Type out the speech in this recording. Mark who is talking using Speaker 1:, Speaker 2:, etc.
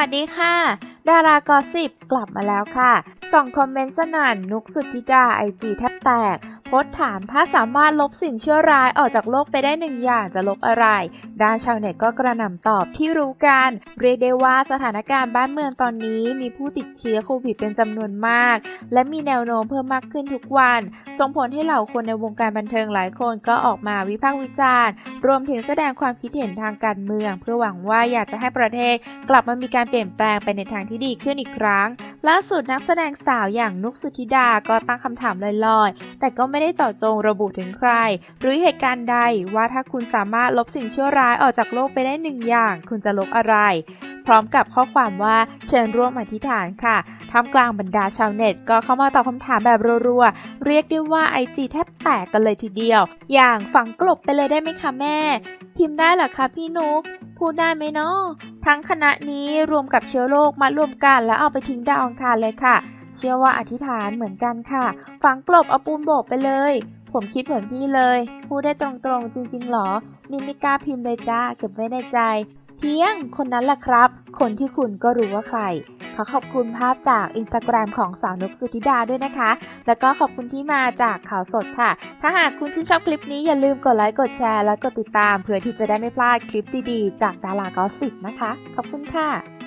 Speaker 1: วัสดีค่ะ ดารากอสิบกลับมาแล้วค่ะส่องคอมเมนต์สนั่นนุกสุธิดาไอจีแทบแตกโพสถามถ้าสามารถลบสิ่งชั่วร้ายออกจากโลกไปได้หนึ่งอย่างจะลบอะไร ด้านชาวเน็ตก็กระหน่ำตอบที่รู้กัน เรียกได้ว่าสถานการณ์บ้านเมืองตอนนี้มีผู้ติดเชื้อโควิดเป็นจำนวนมาก และมีแนวโน้มเพิ่มมากขึ้นทุกวัน ส่งผลให้เหล่าคนในวงการบันเทิงหลายคนก็ออกมาวิพากษ์วิจารณ์ รวมถึงแสดงความคิดเห็นทางการเมือง เพื่อหวังว่าอยากจะให้ประเทศ กลับมามีการเปลี่ยนแปลงไปในทางที่ดีขึ้นอีกครั้งล่าสุดนักแสดงสาวอย่างนุกสุธิดาก็ตั้งคำถามลอยๆ แต่ก็ไม่ได้เจาะจงระบุถึงใคร หรือเหตุการณ์ใดว่าถ้าคุณสามารถลบสิ่งชั่วร้ายออกจากโลกไปได้หนึ่งอย่าง คุณจะลบอะไร พร้อมกับข้อความว่าเชิญร่วมอธิษฐานค่ะท่ามกลางบรรดาชาวเน็ต ก็เข้ามาตอบคำถามแบบรัวๆ เรียกได้ว่าไอจีแทบแตกกันเลยทีเดียว อย่างฝังกลบไปเลยได้ไหมคะแม่ พิมพ์ได้หรอคะพี่นุกพูดได้ไหมเนาะทั้งคณะนี้รวมกับเชื้อโรคมารวมกันแล้วเอาไปทิ้งดาวองคารเลยค่ะ เชื่อว่าอธิษฐานเหมือนกันค่ะ ฝังกลบเอาปูนโบกไปเลย ผมคิดเหมือนพี่เลย พูดได้ตรงๆ จริงๆหรอ นี่ไม่กล้าพิมพ์เลยจ้า เก็บไว้ในใจเพียง คนนั้นแหละครับ คนที่คุณก็รู้ว่าใคร ขอขอบคุณภาพจากอินสตาแกรมของสาวนุกสุธิดาด้วยนะคะ แล้วก็ขอบคุณที่มาจากข่าวสดค่ะ ถ้าหากคุณชื่นชอบคลิปนี้อย่าลืมกดไลค์ กดแชร์ และกดติดตาม เพื่อที่จะได้ไม่พลาดคลิปดีๆ จากดารากอสิบนะคะ ขอบคุณค่ะ